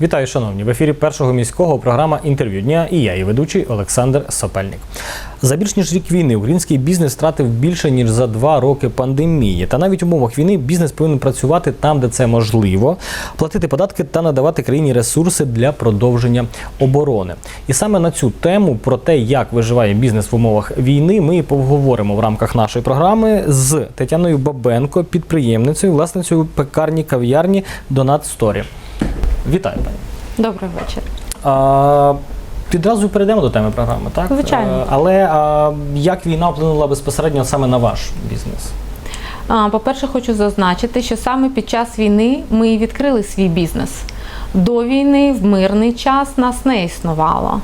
Вітаю, шановні! В ефірі першого міського програма інтерв'ю дня і я, її ведучий Олександр Сопельник. За більш ніж рік війни український бізнес втратив більше ніж за два роки пандемії. Та навіть в умовах війни бізнес повинен працювати там, де це можливо, платити податки та надавати країні ресурси для продовження оборони. І саме на цю тему про те, як виживає бізнес в умовах війни, ми і поговоримо в рамках нашої програми з Тетяною Бабенко, підприємницею, власницею пекарні кав'ярні Донат Сторі. Вітаю, пані. Добрий вечір. А, Відразу перейдемо до теми програми, так? Звичайно. Е, Але а, як війна вплинула безпосередньо саме на ваш бізнес? По-перше, хочу зазначити, що саме під час війни ми і відкрили свій бізнес. До війни в мирний час нас не існувало.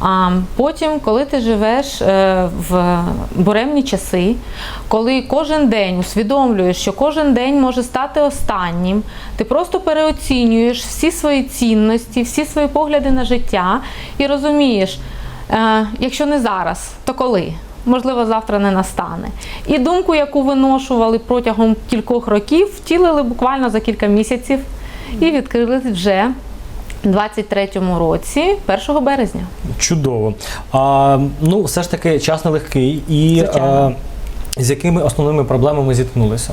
А потім, коли ти живеш е, в буремні часи, коли кожен день усвідомлюєш, що кожен день може стати останнім, ти просто переоцінюєш всі свої цінності, всі свої погляди на життя і розумієш, е, якщо не зараз, то коли? Можливо, завтра не настане. І думку, яку виношували протягом кількох років, втілили буквально за кілька місяців і відкрили вже 23-му році, 1 березня. Чудово. А, ну, все ж таки, час нелегкий. І а, з якими основними проблемами зіткнулися?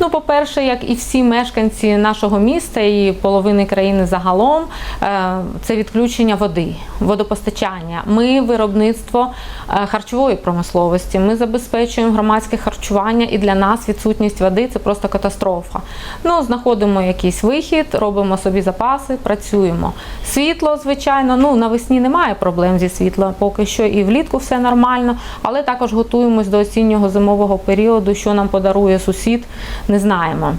Ну, по-перше, як і всі мешканці нашого міста і половини країни загалом, е, це відключення води, водопостачання. Ми виробництво е, харчової промисловості. Ми забезпечуємо громадське харчування, і для нас відсутність води це просто катастрофа. Ну, знаходимо якийсь вихід, робимо собі запаси, працюємо. Світло, звичайно, ну навесні немає проблем зі світлом, поки що і влітку все нормально, але також готуємось до осіннього зимового періоду, що нам подарує сусід, не знаємо.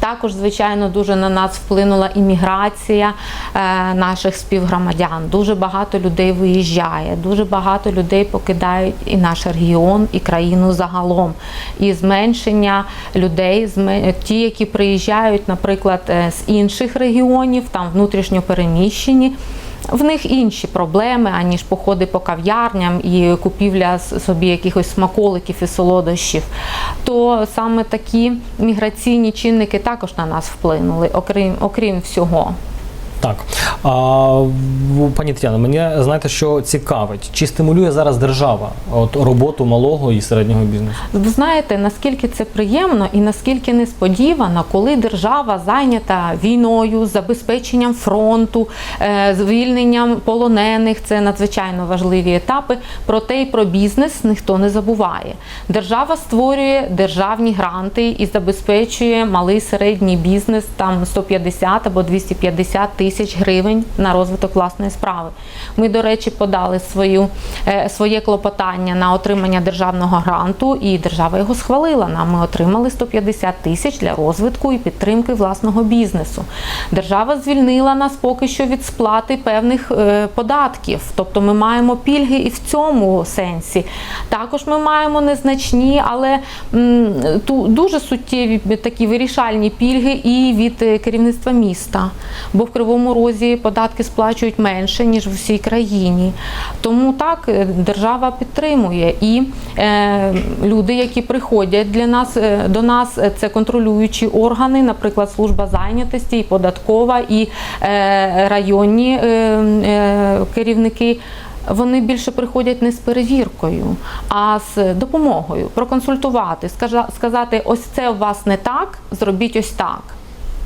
Також, звичайно, дуже на нас вплинула імміграція е, наших співгромадян. Дуже багато людей виїжджає, дуже багато людей покидають і наш регіон, і країну загалом. І зменшення людей, ті, які приїжджають, наприклад, е, з інших регіонів, там внутрішньо переміщені. В них інші проблеми, аніж походи по кав'ярням і купівля собі якихось смаколиків і солодощів. То саме такі міграційні чинники також на нас вплинули, окрім, окрім всього. Так. А, пані Тетяно, мені знаєте, що цікавить, чи стимулює зараз держава от, роботу малого і середнього бізнесу? Ви знаєте, наскільки це приємно і наскільки несподівано, коли держава зайнята війною, забезпеченням фронту, е, звільненням полонених, це надзвичайно важливі етапи. Проте і про бізнес ніхто не забуває. Держава створює державні гранти і забезпечує малий середній бізнес там 150 або 250 тисяч гривень на розвиток власної справи. Ми, до речі, подали свою, е, своє клопотання на отримання державного гранту, і держава його схвалила. Нам ми отримали 150 тисяч для розвитку і підтримки власного бізнесу. Держава звільнила нас поки що від сплати певних е, податків, тобто ми маємо пільги і в цьому сенсі. Також ми маємо незначні, але дуже суттєві такі вирішальні пільги і від е, керівництва міста. Бо в Кривому Розі податки сплачують менше ніж в усій країні. Тому так е, держава підтримує і е, люди, які приходять для нас е, до нас, е, це контролюючі органи, наприклад, служба зайнятості, і податкова, і е, районні е, е, керівники. Вони більше приходять не з перевіркою, а з допомогою проконсультувати, сказати, ось це у вас не так, зробіть ось так.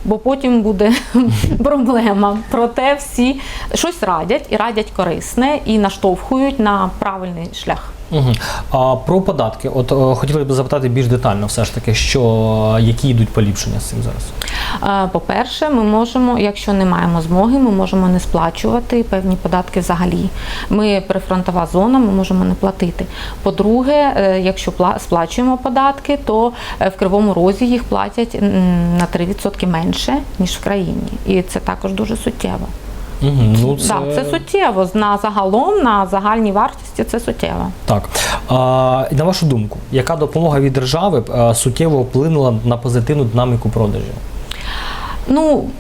Бо потім буде проблема. Проте всі щось радять і радять корисне і наштовхують на правильний шлях. Угу. А про податки, от е, хотіли б запитати більш детально, все ж таки, що які йдуть поліпшення з цим зараз? По-перше, ми можемо, якщо не маємо змоги, ми можемо не сплачувати певні податки взагалі. Ми прифронтова зона, ми можемо не платити. По-друге, е, якщо сплачуємо податки, то е, в Кривому Розі їх платять на 3% менше, ніж в країні. І це також дуже суттєво. Угу. Ну, це... Так, це суттєво. На загалом, на загальній вартості це суттєво. Так. А, на вашу думку, яка допомога від держави е, суттєво вплинула на позитивну динаміку продажів? Ну,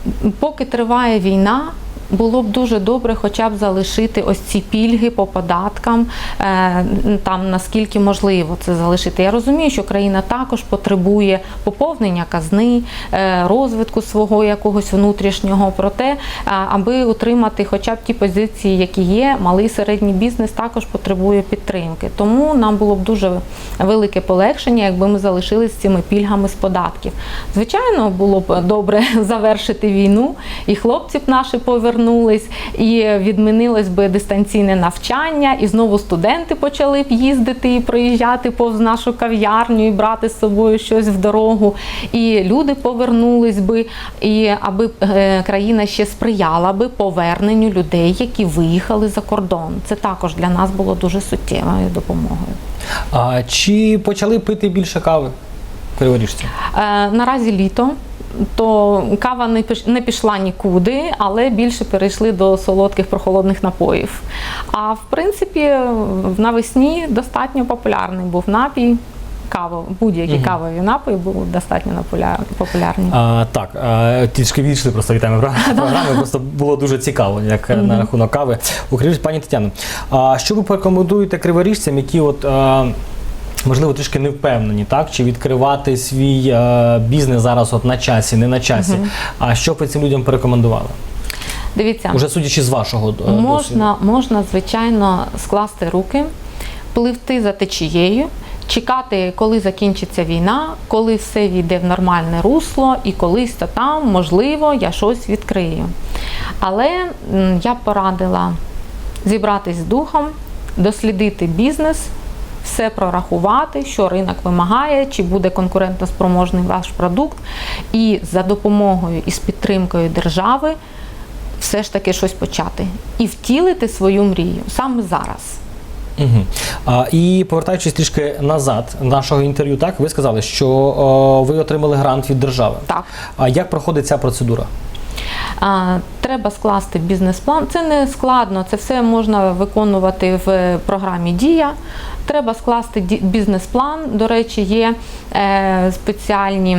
поки триває війна, було б дуже добре хоча б залишити ось ці пільги по податкам, е, там наскільки можливо це залишити. Я розумію, що країна також потребує поповнення казни, е, розвитку свого якогось внутрішнього. Проте, аби утримати хоча б ті позиції, які є, малий середній бізнес також потребує підтримки. Тому нам було б дуже велике полегшення, якби ми залишилися цими пільгами з податків. Звичайно, було б добре завершити війну, і хлопці б наші повернулись, і відмінилось би дистанційне навчання, і знову студенти почали б їздити і приїжджати повз нашу кав'ярню і брати з собою щось в дорогу. І люди повернулись би, і аби е, країна ще сприяла би поверненню людей, які виїхали за кордон. Це також для нас було дуже суттєвою допомогою. А чи почали пити більше кави криворіжці? Е, наразі літо. То кава не пішла нікуди, але більше перейшли до солодких прохолодних напоїв. А в принципі, навесні достатньо популярний був напій. Кава, будь-які Мгм. кавові напої були достатньо популярні. А, так, а, трішки відійшли просто від теми програми. Просто було дуже цікаво, як е, на рахунок кави. У Криворіжці. Пані Тетяно, а що ви порекомендуєте криворіжцям, які от. А, Можливо, трішки не впевнені, так? Чи відкривати свій е, бізнес зараз от на часі, не на часі. А що б ви цим людям порекомендували? Дивіться, Уже судячи з вашого е, досвіду. Можна, можна, звичайно, скласти руки, пливти за течією, чекати, коли закінчиться війна, коли все війде в нормальне русло, і колись то там, можливо, я щось відкрию. Але я б порадила зібратись з духом, дослідити бізнес. Все прорахувати, що ринок вимагає, чи буде конкурентоспроможний ваш продукт, і за допомогою і з підтримкою держави все ж таки щось почати і втілити свою мрію саме зараз. Угу. А, і повертаючись трішки назад нашого інтерв'ю, так ви сказали, що о, ви отримали грант від держави. Так. А як проходить ця процедура? Треба скласти бізнес-план. Це не складно, це все можна виконувати в програмі Дія. Треба скласти бізнес-план. До речі, є е, спеціальні.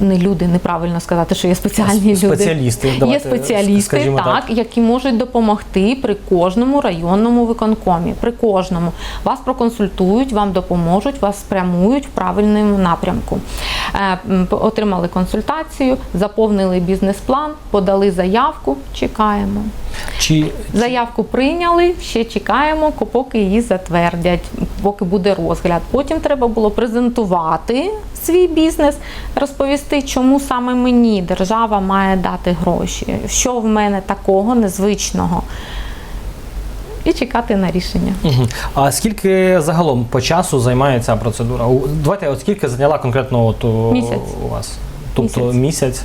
Не люди, неправильно сказати, що є спеціальні люди. Спеціалісти, Є спеціалісти, так, так. які можуть допомогти при кожному районному виконкомі. При кожному вас проконсультують, вам допоможуть, вас спрямують в правильному напрямку. Е, Отримали консультацію, заповнили бізнес-план, подали заявку. Чекаємо. Чи Заявку прийняли, ще чекаємо, поки її затвердять, поки буде розгляд. Потім треба було презентувати свій бізнес, розповісти, чому саме мені держава має дати гроші, що в мене такого незвичного. І чекати на рішення. Угу. а скільки загалом по часу займає ця процедура? Давайте, от скільки зайняла конкретно от у, Місяць. у вас? Тобто Місяць. місяць.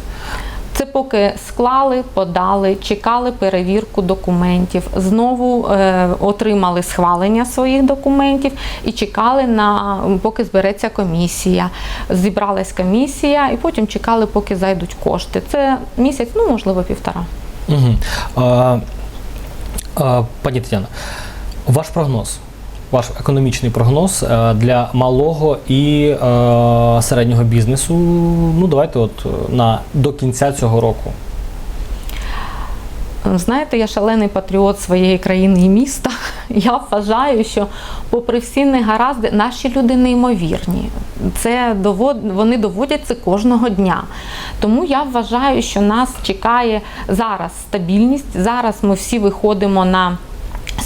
Це поки склали, подали, чекали перевірку документів, знову е, отримали схвалення своїх документів і чекали на поки збереться комісія. Зібралась комісія, і потім чекали, поки зайдуть кошти. Це місяць, ну можливо, півтора. Угу. А, а, пані Тетяна, ваш прогноз, ваш економічний прогноз е, для малого і е, середнього бізнесу. Ну, давайте, от е, на до кінця цього року. Знаєте, я шалений патріот своєї країни і міста. Я вважаю, що, попри всі негаразди, наші люди неймовірні. Це довод, вони доводять це кожного дня. Тому я вважаю, що нас чекає зараз стабільність. Зараз ми всі виходимо на.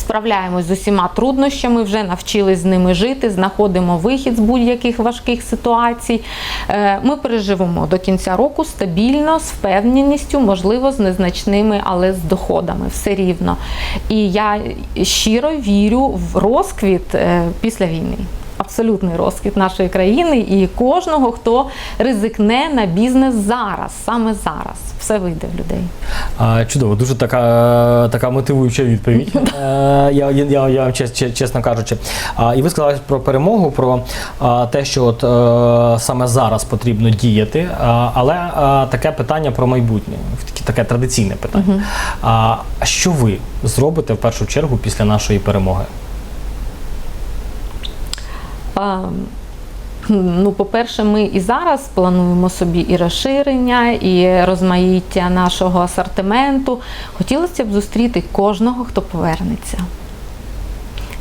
Справляємось з усіма труднощами, вже навчились з ними жити, знаходимо вихід з будь-яких важких ситуацій. Е, Ми переживемо до кінця року стабільно, з впевненістю, можливо, з незначними, але з доходами, все рівно. І я щиро вірю в розквіт е, після війни. Абсолютний розквіт нашої країни і кожного, хто ризикне на бізнес зараз, саме зараз. Все вийде в людей. А, чудово, дуже така, така мотивуюча відповідь. Е, я, я, я, я вам чес, чес- чесно кажучи. А, і ви сказали про перемогу, про а, те, що от, е, саме зараз потрібно діяти. А, але а, таке питання про майбутнє, таке, таке традиційне питання. А що ви зробите в першу чергу після нашої перемоги? Ну, по-перше, ми і зараз плануємо собі і розширення, і розмаїття нашого асортименту. Хотілося б зустріти кожного, хто повернеться.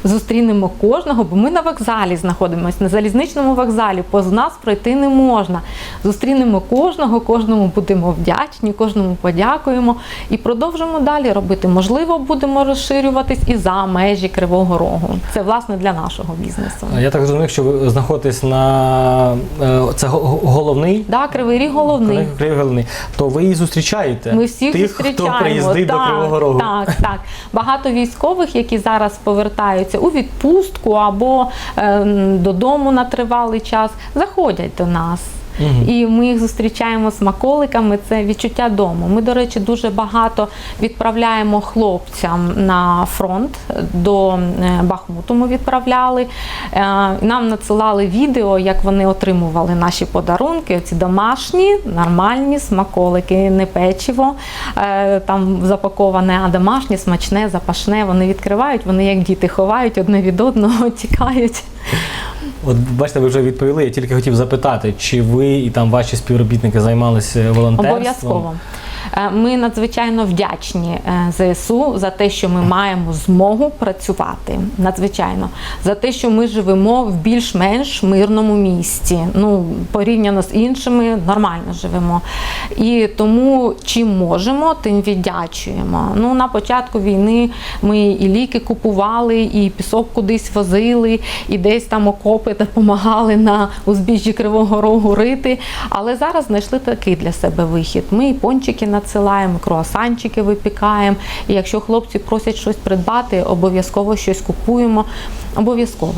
Зустрінемо кожного, бо ми на вокзалі знаходимося, на залізничному вокзалі. Поз нас пройти не можна. Зустрінемо кожного, кожному будемо вдячні, кожному подякуємо і продовжимо далі робити. Можливо, будемо розширюватись і за межі Кривого Рогу. Це власне для нашого бізнесу. Я так зрозумів, що ви знаходитесь на е, це головний. Да, Кривий Ріг головний. Кривий головний. То ви і зустрічаєте Ми всіх тих, зустрічаємо. хто приїздить так, до Кривого Рогу. Так, так. Багато військових, які зараз повертаються у відпустку або е, додому на тривалий час, заходять до нас. І ми їх зустрічаємо смаколиками. Це відчуття дому. Ми, до речі, дуже багато відправляємо хлопцям на фронт до е, Бахмуту. Ми відправляли. Е, Нам надсилали відео, як вони отримували наші подарунки. Ці домашні, нормальні смаколики, не печиво е, там запаковане, а домашнє, смачне, запашне. Вони відкривають, вони як діти ховають одне від одного, тікають. От бачите, ви вже відповіли. Я тільки хотів запитати, чи ви і там ваші співробітники займалися волонтерством? Обов'язково. Е, Ми надзвичайно вдячні е, ЗСУ за те, що ми маємо змогу працювати. Надзвичайно за те, що ми живемо в більш-менш мирному місті. Ну порівняно з іншими нормально живемо. І тому чим можемо, тим віддячуємо. Ну на початку війни ми і ліки купували, і пісок кудись возили, і десь там окопи допомагали на узбіжжі Кривого Рогу рити. Але зараз знайшли такий для себе вихід. Ми і пончики надсилаємо, круасанчики випікаємо. І якщо хлопці просять щось придбати, обов'язково щось купуємо. Обов'язково.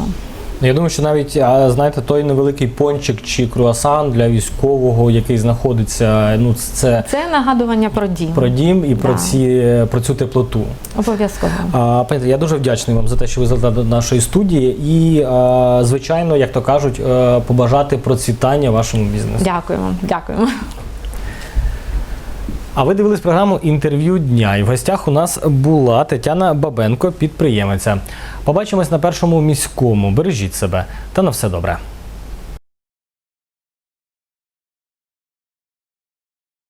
Я думаю, що навіть знаєте, той невеликий пончик чи круасан для військового, який знаходиться, ну це Це нагадування про дім. про дім і про ці про цю теплоту. Обов'язково. Пані, я дуже вдячний вам за те, що ви завітали до нашої студії, і звичайно, як то кажуть, е, побажати процвітання вашому бізнесу. Дякуємо. Дякуємо. А ви дивились програму інтерв'ю дня. І в гостях у нас була Тетяна Бабенко, підприємиця. Побачимось на першому міському. Бережіть себе та на все добре.